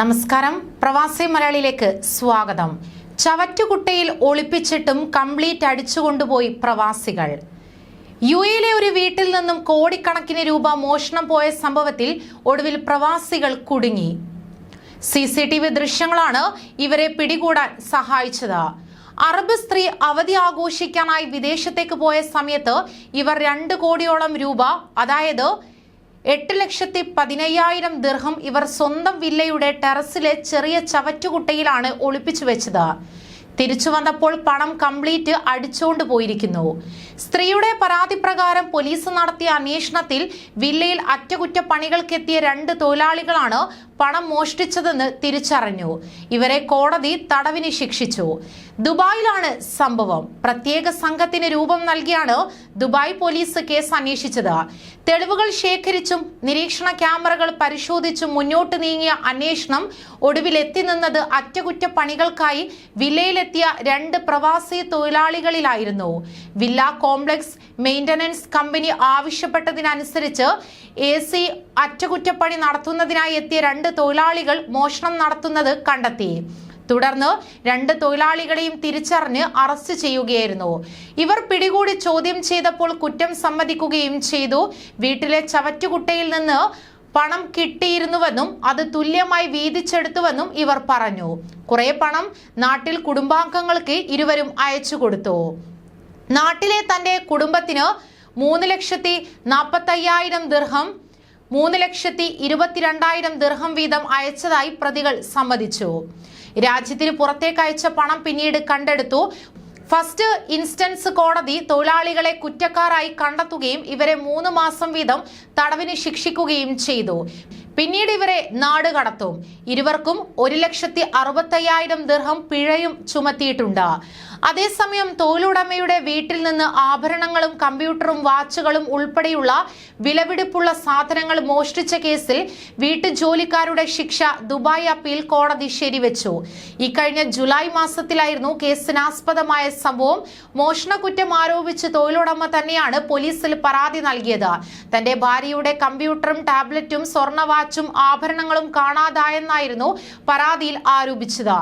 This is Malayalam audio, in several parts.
നമസ്കാരം. പ്രവാസി മലയാളിയിലേക്ക് സ്വാഗതം. ചവറ്റുകുട്ടയിൽ ഒളിപ്പിച്ചിട്ടും കംപ്ലീറ്റ് അടിച്ചുകൊണ്ടുപോയി പ്രവാസികൾ. യു എയിലെ ഒരു വീട്ടിൽ നിന്നും കോടിക്കണക്കിന് രൂപ മോഷണം പോയ സംഭവത്തിൽ ഒടുവിൽ പ്രവാസികൾ കുടുങ്ങി. സി സി ടി വി ദൃശ്യങ്ങളാണ് ഇവരെ പിടികൂടാൻ സഹായിച്ചത്. അറബ് സ്ത്രീ അവധി ആഘോഷിക്കാനായി വിദേശത്തേക്ക് പോയ സമയത്ത് ഇവർ രണ്ട് കോടിയോളം രൂപ അതായത് എട്ട് ലക്ഷത്തി പതിനയ്യായിരം ദിർഹം ഇവർ സ്വന്തം വില്ലയുടെ ടെറസിലെ ചെറിയ ചവറ്റുകുട്ടയിലാണ് ഒളിപ്പിച്ചു വെച്ചത്. തിരിച്ചു വന്നപ്പോൾ പണം കംപ്ലീറ്റ് അടിച്ചുകൊണ്ട് പോയിരിക്കുന്നു. സ്ത്രീയുടെ പരാതി പ്രകാരം പോലീസ് നടത്തിയ അന്വേഷണത്തിൽ വില്ലയിൽ അറ്റകുറ്റപ്പണികൾക്കെത്തിയ രണ്ട് തൊഴിലാളികളാണ് പണം മോഷ്ടിച്ചതെന്ന് തിരിച്ചറിഞ്ഞു. ഇവരെ കോടതി തടവിന് ശിക്ഷിച്ചു. ദുബായിലാണ് സംഭവം. പ്രത്യേക സംഘത്തിന് രൂപം നൽകിയാണ് ദുബായ് പോലീസ് കേസ് അന്വേഷിച്ചത്. തെളിവുകൾ ശേഖരിച്ചും നിരീക്ഷണ ക്യാമറകൾ പരിശോധിച്ചും മുന്നോട്ട് നീങ്ങിയ അന്വേഷണം ഒടുവിൽ എത്തി നിന്നത് അറ്റകുറ്റപ്പണികൾക്കായി വില്ലയിലെത്തിയ രണ്ട് പ്രവാസി തൊഴിലാളികളിലായിരുന്നു. വില്ല കോംപ്ലക്സ് മെയിന്റനൻസ് കമ്പനി ആവശ്യപ്പെട്ടതിനനുസരിച്ച് എ സി അറ്റകുറ്റപ്പണി നടത്തുന്നതിനായി എത്തിയ രണ്ട് തൊഴിലാളികൾ മോഷണം നടത്തുന്നത് കണ്ടെത്തി. തുടർന്ന് രണ്ട് തൊഴിലാളികളെയും തിരിച്ചറിഞ്ഞ് അറസ്റ്റ് ചെയ്യുകയായിരുന്നു. ഇവർ പിടികൂടി ചോദ്യം ചെയ്തപ്പോൾ കുറ്റം സമ്മതിക്കുകയും ചെയ്തു. വീട്ടിലെ ചവറ്റുകുട്ടയിൽ നിന്ന് പണം കിട്ടിയിരുന്നുവെന്നും അത് തുല്യമായി വീതിച്ചെടുത്തുവെന്നും ഇവർ പറഞ്ഞു. കുറെ പണം നാട്ടിൽ കുടുംബാംഗങ്ങൾക്ക് ഇരുവരും അയച്ചു കൊടുത്തു. നാട്ടിലെ തന്റെ കുടുംബത്തിന് മൂന്ന് ലക്ഷത്തി നാൽപ്പത്തയ്യായിരം ദിർഹം മൂന്ന് ലക്ഷത്തി ഇരുപത്തിരണ്ടായിരം ദിർഹം വീതം അയച്ചതായി പ്രതികൾ സമ്മതിച്ചു. രാജ്യത്തിന് പുറത്തേക്ക് അയച്ച പണം പിന്നീട് കണ്ടെടുത്തു. ഫസ്റ്റ് ഇൻസ്റ്റൻസ് കോടതി തൊഴിലാളികളെ കുറ്റക്കാരായി കണ്ടെത്തുകയും ഇവരെ മൂന്ന് മാസം വീതം തടവിന് ശിക്ഷിക്കുകയും ചെയ്തു. പിന്നീട് ഇവരെ നാട് കടത്തും. ഇരുവർക്കും ഒരു ലക്ഷത്തി അറുപത്തയ്യായിരം ദിർഹം പിഴയും ചുമത്തിയിട്ടുണ്ട്. അതേസമയം തൊഴിലുടമയുടെ വീട്ടിൽ നിന്ന് ആഭരണങ്ങളും കമ്പ്യൂട്ടറും വാച്ചുകളും ഉൾപ്പെടെയുള്ള വിലപിടിപ്പുള്ള സാധനങ്ങൾ മോഷ്ടിച്ച കേസിൽ വീട്ടുജോലിക്കാരുടെ ശിക്ഷ ദുബായ് അപ്പീൽ കോടതി ശരിവെച്ചു. ഇക്കഴിഞ്ഞ ജൂലൈ മാസത്തിലായിരുന്നു കേസിനാസ്പദമായ സംഭവം. മോഷണക്കുറ്റം ആരോപിച്ച് തൊഴിലുടമ തന്നെയാണ് പോലീസിൽ പരാതി നൽകിയത്. തന്റെ ഭാര്യയുടെ കമ്പ്യൂട്ടറും ടാബ്ലറ്റും സ്വർണ വാച്ചും ആഭരണങ്ങളും കാണാതായെന്നായിരുന്നു പരാതിയിൽ ആരോപിച്ചത്.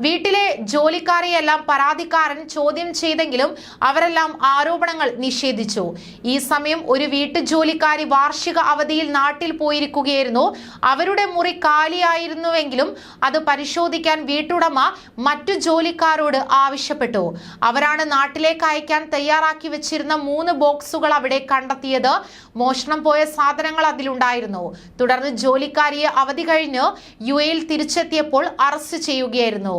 വീട്ടിലെ ജോലിക്കാരെയെല്ലാം പരാതിക്കാരൻ ചോദ്യം ചെയ്തെങ്കിലും അവരെല്ലാം ആരോപണങ്ങൾ നിഷേധിച്ചു. ഈ സമയം ഒരു വീട്ടുജോലിക്കാരി വാർഷിക അവധിയിൽ നാട്ടിൽ പോയിരിക്കുകയായിരുന്നു. അവരുടെ മുറി കാലിയായിരുന്നുവെങ്കിലും അത് പരിശോധിക്കാൻ വീട്ടുടമ മറ്റു ജോലിക്കാരോട് ആവശ്യപ്പെട്ടു. അവരാണ് നാട്ടിലേക്ക് അയക്കാൻ തയ്യാറാക്കി വെച്ചിരുന്ന മൂന്ന് ബോക്സുകൾ അവിടെ കണ്ടെത്തിയത്. മോഷണം പോയ സാധനങ്ങൾ അതിലുണ്ടായിരുന്നു. തുടർന്ന് ജോലിക്കാരിയെ അവധി കഴിഞ്ഞ് യു എയിൽ തിരിച്ചെത്തിയപ്പോൾ അറസ്റ്റ് ചെയ്യുകയായിരുന്നു.